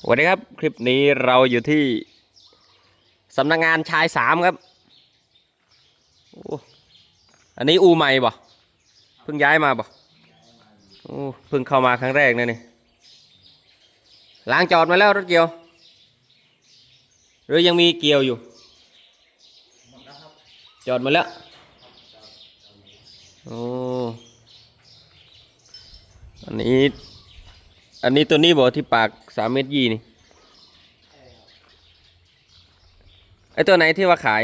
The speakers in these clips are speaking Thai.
สวัสดีครับ คลิปนี้เราอยู่ที่สำนักงานชายสามครับออันนี้อูใหม่บ่เพิ่งย้ายมาบ่เพิ่งเข้ามาครั้งแรกนะนี่ล้างจอดมาแล้วรถเกียว หรือยังมีเกียวอยู่จอดมาแล้วโอ้อันนี้ อันนี้ตัวนี้บอกที่ปากสามเมตรยี่นี่ ไอตัวไหนที่ว่าขาย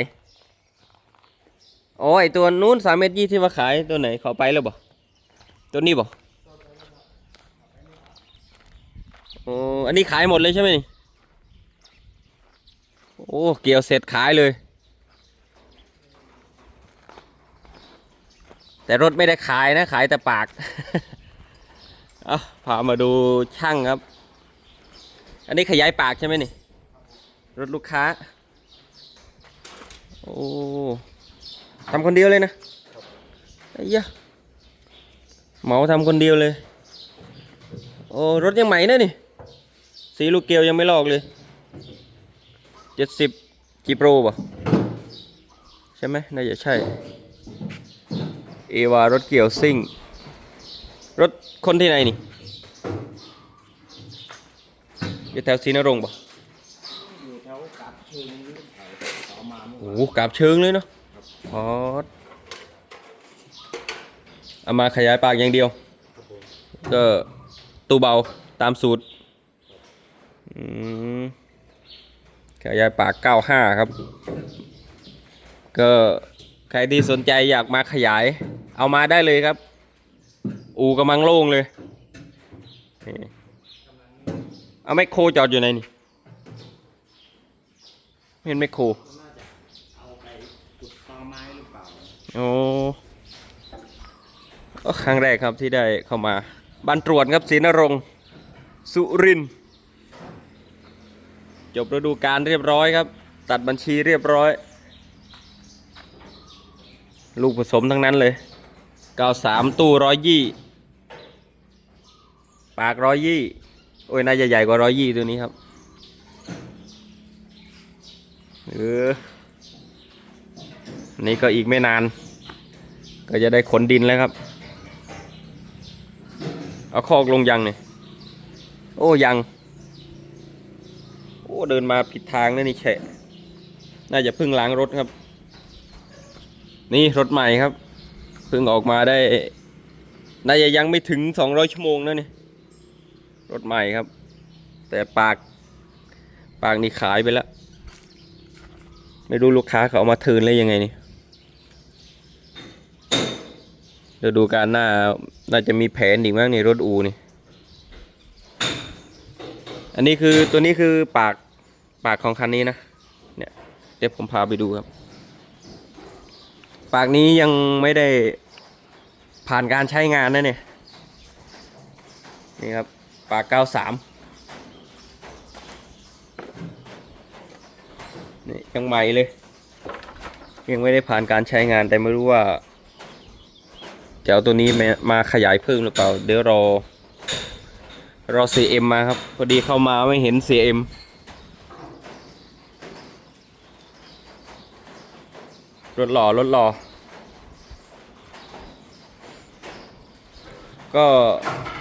อ๋อไอตัวนู้นสามเมตรยี่ที่ว่าขายตัวไหนเขาไปแล้วบ่ตัวนี้บ่โอ้อันนี้ขายหมดเลยใช่ไหมนี่ โอ้ เกี่ยวเสร็จขายเลย แต่รถไม่ได้ขายนะ ขายแต่ปาก เอาพามาดูช่างครับ อันนี้ขยายปากใช่ไหมนี่ รถลูกค้า โอ้ทำคนเดียวเลยนะไอ้ยะเหมาทำคนเดียวเลย โอ้รถยังใหม่นะนี่ สีลูกเกลียวยังไม่ลอกเลยเจ็ดสิบจีโปรป่ะใช่ไหมน่าจะใช่ เอวารถเกี่ยวซิ่ง รถคนที่ไหนนี่อยู่แถวศรีนรงค์ป่ะอยู่แถวกับเชิงแถวต่อมาเมื่อโอ้วานโหกราบเชิงเลยเนาะพอดเอามาขยายปากอย่างเดียวครับผมก็ตู้เบาตามสูตรอืมขยายปาก 95 ครับ ก็ใครที่สนใจอยากมาขยาย เอามาได้เลยครับ อูกำลังโล่งเลยนี่เอาไมคโครจอดอยู่ไหนนี่ไม่เห็นไมคโครน่าจะเอาไปขุดตอไม้หรือเปล่าโอ้ก็ครั้งแรกครับที่ได้เข้ามาบ้านตรวจครับศรีนรงค์สุรินทร์จบฤดูกาลเรียบร้อยครับ ตัดบัญชีเรียบร้อย ลูกผสมทั้งนั้นเลย 93ตู้ร้อยยี่ปากร้อยยี่โอ้ยน่าจะใหญ่กว่าร้อยยี่ตัวนี้ครับเออนี่ก็อีกไม่นาน ก็จะได้ขนดินแล้วครับ เอาคอกลงยังเนี่ยโอ้ยัง โอ้เดินมาผิดทางนะนี่แฉะน่าจะเพิ่งล้างรถครับ นี่รถใหม่ครับ พิ่งออกมาได้ น่าจะยังไม่ถึงสองร้อยชั่วโมงนะนี่รถใหม่ครับ แต่ปาก ปากนี่ขายไปแล้ว ไม่รู้ลูกค้าเขาเอามาเทินเลยยังไงนี่เดี๋ยวดูการหน้า น่าจะมีแผนอีกมั้งนี่รถอูนี่ อันนี้คือตัวนี้คือปากปากของคันนี้นะ เนี่ย เดี๋ยวผมพาไปดูครับ ปากนี้ยังไม่ได้ผ่านการใช้งานนะเนี่ย นี่ครับ ปาก 93 นี่ยังใหม่เลย ยังไม่ได้ผ่านการใช้งานแต่ไม่รู้ว่าจะเอาตัวนี้มามาขยายเพิ่มหรือเปล่า เดี๋ยวรอ รอ CM มาครับ พอดีเข้ามาไม่เห็น CM รถหล่อรถหล่อก็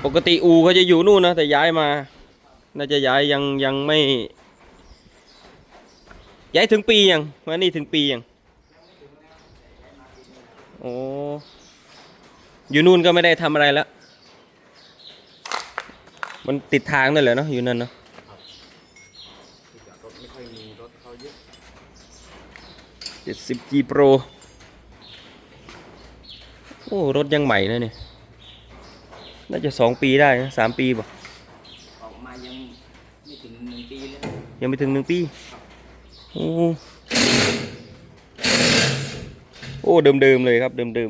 ปกติอูเขาจะอยู่นู่นนะแต่ย้ายมา น่าจะย้ายยังยังไม่ ย้ายถึงปียังวันนี้ถึงปียังโอ้อยู่นู่นก็ไม่ได้ทำอะไรแล้ว มันติดทางนั่นแหละเนาะอยู่นั่นเนาะ 70 G Pro โอ้ รถยังใหม่นะเนี่ย น่าจะ 2 ปีได้นะสปีบอกออกมายังไม่ถึง 1 ปีเลยยังไม่ถึง 1 ปี โอ้ โอ้เดิมๆเลยครับเดิม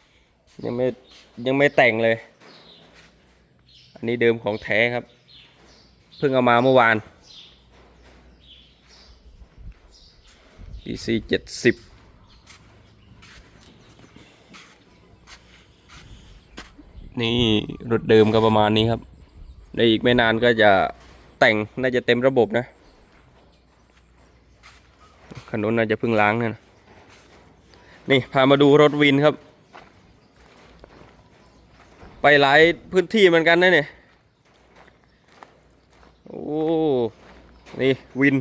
ๆ ยังไม่ยังไม่แต่งเลย อันนี้เดิมของแท้ครับ เพิ่งเอามาเมื่อวาน DC เจ็ดสิบนี่รถเดิมก็ประมาณนี้ครับ ในอีกไม่นานก็จะแต่งน่าจะเต็มระบบนะขนนน่าจะเพิ่งล้างเนี่ยนะนี่พามาดูรถวินครับ ไปหลายพื้นที่เหมือนกันนะเนี่ย โอ้ นี่วิน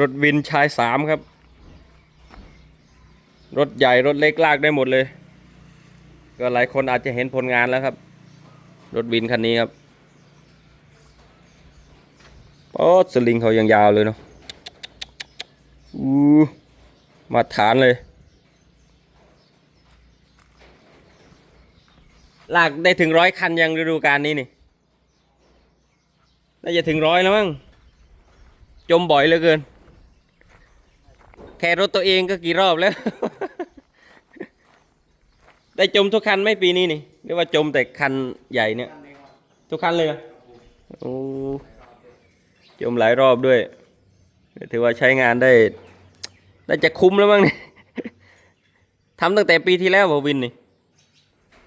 รถวินชายสามครับ รถใหญ่รถเล็กลากได้หมดเลย ก็หลายคนอาจจะเห็นผลงานแล้วครับ รถวินคันนี้ครับโอ้สลิงเขายังยาวเลยเนาะอู้มาตรฐานเลย ลากได้ถึงร้อยคันยังฤดูกาลนี้นี่ น่าจะถึงร้อยแล้วมั้งจมบ่อยเหลือเกิน แค่รถตัวเองก็กี่รอบแล้ว ได้จมทุกคันไหม่ปีนี้นี่หรือว่าจมแต่คันใหญ่เนี่ย ทุกคันเลยอโอ้จมหลายรอบด้วย ถือว่าใช้งานได้น่าจะคุ้มแล้วมั้งนี่ทำตั้งแต่ปีที่แล้วบวินนี่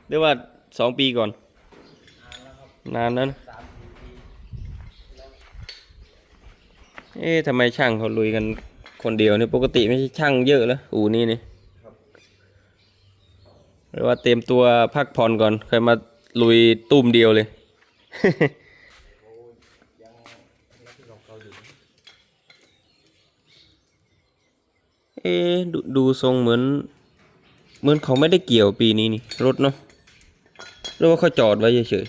หรือว่าสองปีก่อน นานแล้วนะเอ๊ะทำไมช่างเขาลุยกัน คนเดียวเนี่ยปกติไม่ใช่ช่างเยอะแล้วอูนี่นี่หรือว่าเตรียมตัวพักผ่อนก่อนเคยมาลุยตุ้มเดียวเลย เอ๊ะดูดูทรงเหมือน เหมือนเขาไม่ได้เกี่ยวปีนี้นี่ รถเนาะหรือว่าเขาจอดไว้เฉย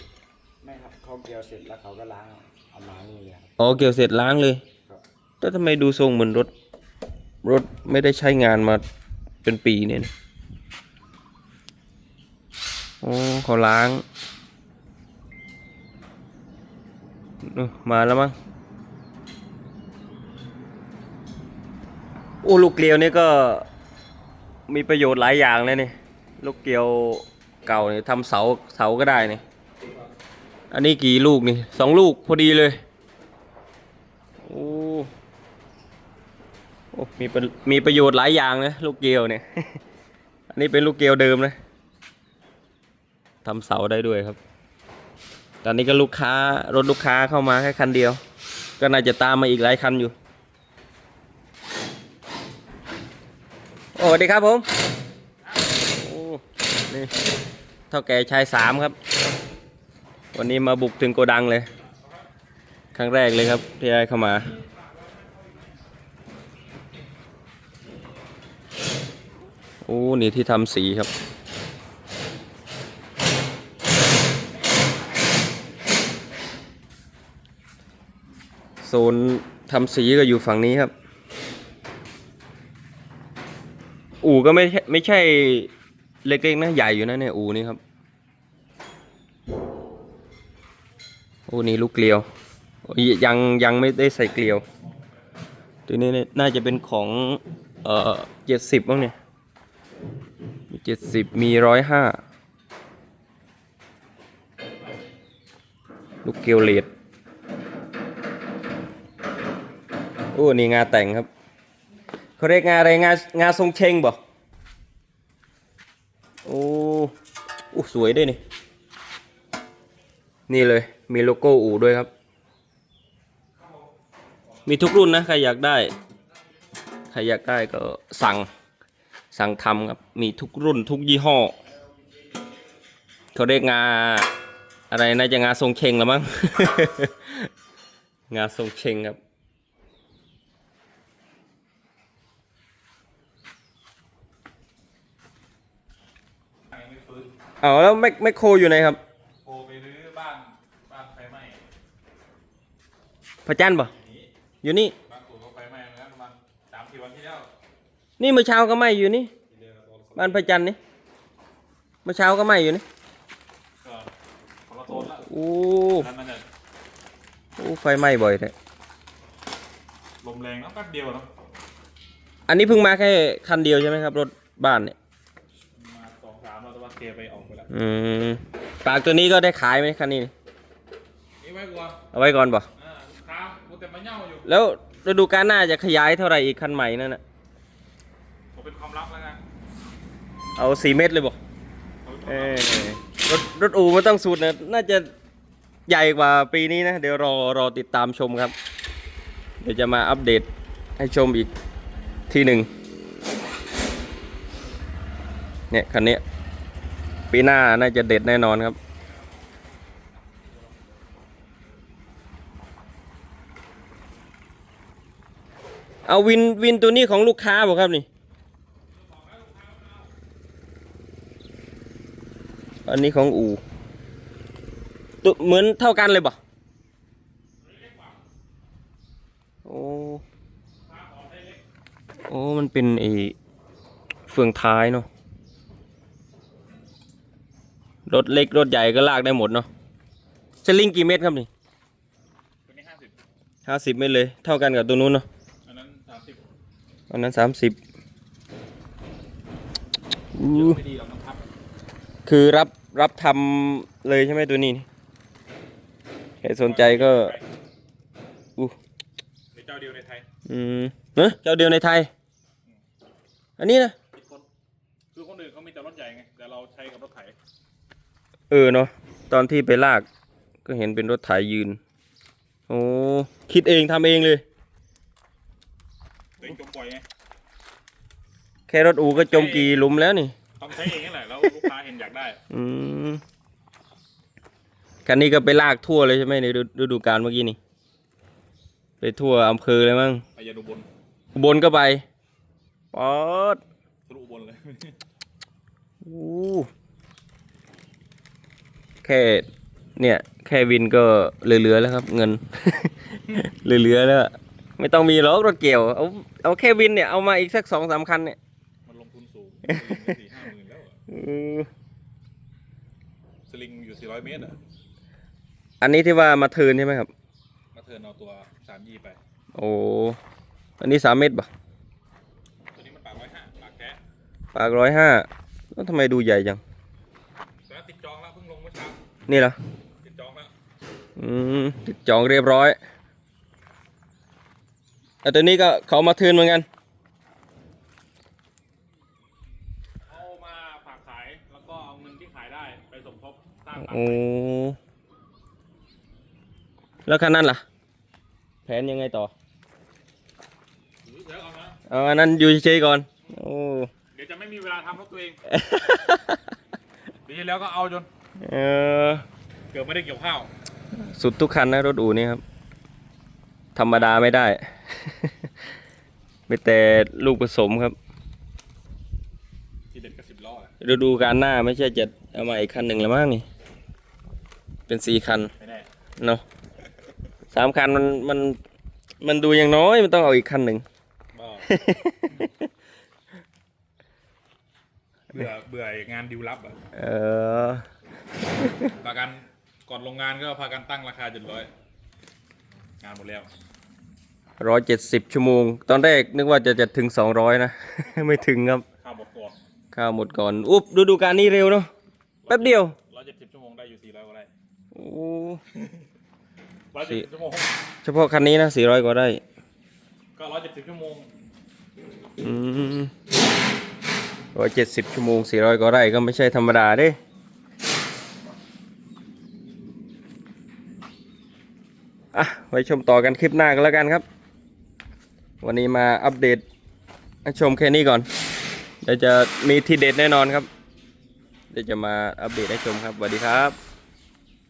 ไม่ครับเขาเกี่ยวเสร็จแล้วเขาก็ล้างเอามานี่เลยครับๆอ๋อเกี่ยวเสร็จล้างเลยครับแต่ทำไมดูทรงเหมือนรถ รถไม่ได้ใช้งานมาเป็นปีเนี่ยโอ้เขาล้าง มาแล้วมั้ง โอ้ ลูกเกลียวนี่ก็มีประโยชน์หลายอย่างเลยนี่ ลูกเกลียวเก่าเนี่ยทำเสาเสาก็ได้นี่ อันนี้กี่ลูกนี่สองลูกพอดีเลย โอ้โอ้ มีประมีประโยชน์หลายอย่างนะลูกเกลียวเนี่ย อันนี้เป็นลูกเกลียวเดิมนะทำเสาได้ด้วยครับ ตอนนี้ก็ลูกค้ารถลูกค้าเข้ามาแค่คันเดียว ก็น่าจะตามมาอีกหลายคันอยู่ โอ้สวัสดีครับผมโอ้นี่เท่าแก่ชายสามครับ วันนี้มาบุกถึงโกดังเลย ครั้งแรกเลยครับที่ได้เข้ามา โอ้ นี่ที่ทำสีครับ โซนทำสีก็อยู่ฝั่งนี้ครับ อู่ก็ไม่ไม่ใช่เล็กๆนะ ใหญ่อยู่นะเนี่ย อู่นี่ครับ โอ้ นี่ลูกเกลียว ยังยังไม่ได้ใส่เกลียว ตัวนี้น่าจะเป็นของ เอ่อเจ็ดสิบบ้างเนี่ย เจ็ดสิบมีร้อยห้าลูกเกลียวเลดโอ้ นี่งาแต่งครับเขาเรียกงาอะไรงางาทรงเชงบ่โอ้โอ้สวยด้วยนี่ นี่เลย มีโลโก้อู่ด้วยครับ มีทุกรุ่นนะ ใครอยากได้ ใครอยากได้ก็สั่ง สั่งทำครับมีทุกรุ่นทุกยี่ห้อเขาเรียกงาอะไรน่าจะงาทรงเชงแล้วมั้งงาทรงเชงครับยังไม่ฟื้นเอาแล้วแมคแมคโครอยู่ไหนครับโทรไปรื้อบ้านบ้านไฟไหม้พระจันทร์ป่ะนี้อยู่นี่ นี่เมื่อเช้าก็ไหม่อยู่นี่ที่เดือนละตัวบ้านพระจันทร์นี่เมื่อเช้าก็ไหม่อยู่นี่ก็คนละโซนละโอ้นั้นมันจะโอ้ไฟไหม้บ่อยแท้ลมแรงแล้วแป๊บเดียวเนาะอันนี้เพิ่งมาแค่คันเดียวใช่ไหมครับ รถบ้านเนี่ยมาสองสามเราแต่ว่าเกไปออกไปแล้วอืมปากตัวนี้ก็ได้ขายไหมคันนี้นี่นี่ไว้กลัวเอาไว้ก่อนป่ะอ่าลูกค้ามูแต่มาเน่าอยู่แล้วฤดูกาลหน้าจะขยายเท่าไหร่อีกคันใหม่นั่นน่ะผม เป็นความลับแล้วกันเอาสี่เมตรเลยบ่ผมเป็นควาเอมลับอรถรถอู่มันต้องสูตรนะน่าจะใหญ่กว่าปีนี้นะ เดี๋ยวรอรอติดตามชมครับ เดี๋ยวจะมาอัปเดตให้ชมอีกทีหนึ่งเนี่ยคันนี้ปีหน้าน่าจะเด็ดแน่นอนครับ เอาวินวินตัวนี้ของลูกค้าบอกครับนี่ อันนี้ของอูตัวเหมือนเท่ากันเลยบ่โอ้โอ้มันเป็นไอเฟืองท้ายเนาะรถเล็กรถใหญ่ก็ลากได้หมดเนาะสลิงกี่เมตรครับนี่ตัวนี้ห้าสิบห้าสิบเมตรเลย เท่ากันกับตัวนู้นเนาะอันนั้นสามสิบอันนั้นสามสิบเยอะไม่ดีหรอกน้ำพับคือรับ รับทำเลยใช่ไหมตัวนี้นี่ใครสนใจก็อู้เป็นเจ้าเดียวในไทย อืมเนอะเจ้าเดียวในไทย อันนี้นะคิดคนคือคนอื่นเขามีแต่รถใหญ่ไง แต่เราใช้กับรถไถ เออเนาะ ตอนที่ไปลากก็เห็นเป็นรถไถยืน โอ้ คิดเองทำเองเลยตัวเองจมปล่อยไง แค่รถอูก็จมกี่หลุมแล้วนี่ต้องใช้เองนั่นแห ละแล้วลูกค้าเห็นอยากได้ อืมคันนี้ก็ไปลากทั่วเลยใช่ไหมในฤฤดูกาลเมื่อกี้นี่ ไปทั่วอำเภอเลยมั้งไปยานุบนอุบลก็ไปป๊อดทะลุอุบลเลยอู้แค่เนี่ย แค่วินก็เหลือๆแล้วครับ เงิน เหลือๆแล้วอะไม่ต้องมีหรอกรถเกี่ยว เอาเอาแค่วินเนี่ย เอามาอีกสักสองสามคันเนี่ย มันลงทุนสูง อะเออสลิงอยู่สี่ร้อยเมตรอะ อันนี้ที่ว่ามาเทิร์นใช่ไหมครับ มาเทิร์นเอาตัวสามยี่ไปโอ้อันนี้สามเมตรป่ะตัวนี้มันปากร้อยห้าปากแกะปากร้อยห้าแล้วทำไมดูใหญ่จังตัวนั้นติดจองแล้วเพิ่งลงเมื่อเช้านี่เหรอติดจองแล้วอืมติดจองเรียบร้อยแต่ตัวนี้ก็เขามาเทิร์นเหมือนกัน เอามาฝากขาย แล้วก็เอาเงินที่ขายได้ไปสมทบสร้างบ้าน โอ้แล้วคันนั้นล่ะ แผนยังไงต่อหรือเดี๋ยวเอานะเอาอันนั้นอยู่เฉยๆก่อนโอ้เดี๋ยวจะไม่มีเวลาทำรถตัวเองปีที่แล้วก็เอาจน เออเกือบไม่ได้เกี่ยวข้าวสุดทุกคันนะรถอู่นี่ครับ ธรรมดาไม่ได้ ไม่แต่ลูกผสมครับทีเด็ดก็สิบล้อแหละฤดูการหน้าไม่ใช่จะเอามาอีกคันหนึ่งแล้วมั้งนี่ เป็นสี่คันไม่แน่เนาะสามคันมันมันมันดูอย่างน้อยมันต้องเอาอีกคันหนึ่งบ้าเบื่อเบื่องานดิวลับอะเออพากันก่อนลงงานก็พากันตั้งราคาเจ็ดร้อยงานหมดแล้วร้อยเจ็ดสิบชั่วโมง ตอนแรกนึกว่าจะจะถึงสองร้อยนะ ไม่ถึงครับข้าวหมดก่อนข้าวหมดก่อน อุ๊บฤดูการนี้เร็วเนาะแป๊บเดียว โอ้ร้อยเจ็ดสิบชั่วโมงเฉพาะคันนี้นะสี่ร้อยกว่าได้ ก็ร้อยเจ็ดสิบชั่วโมงอืมร้อยเจ็ดสิบชั่วโมงสี่ร้อยกว่าได้ก็ไม่ใช่ธรรมดาเด้อะไว้ชมต่อกันคลิปหน้ากันแล้วกันครับ วันนี้มาอัปเดตให้ชมแค่นี้ก่อนเดี๋ยวจะมีทีเด็ดแน่นอนครับ เดี๋ยวจะมาอัปเดตให้ชมครับสวัสดีครับ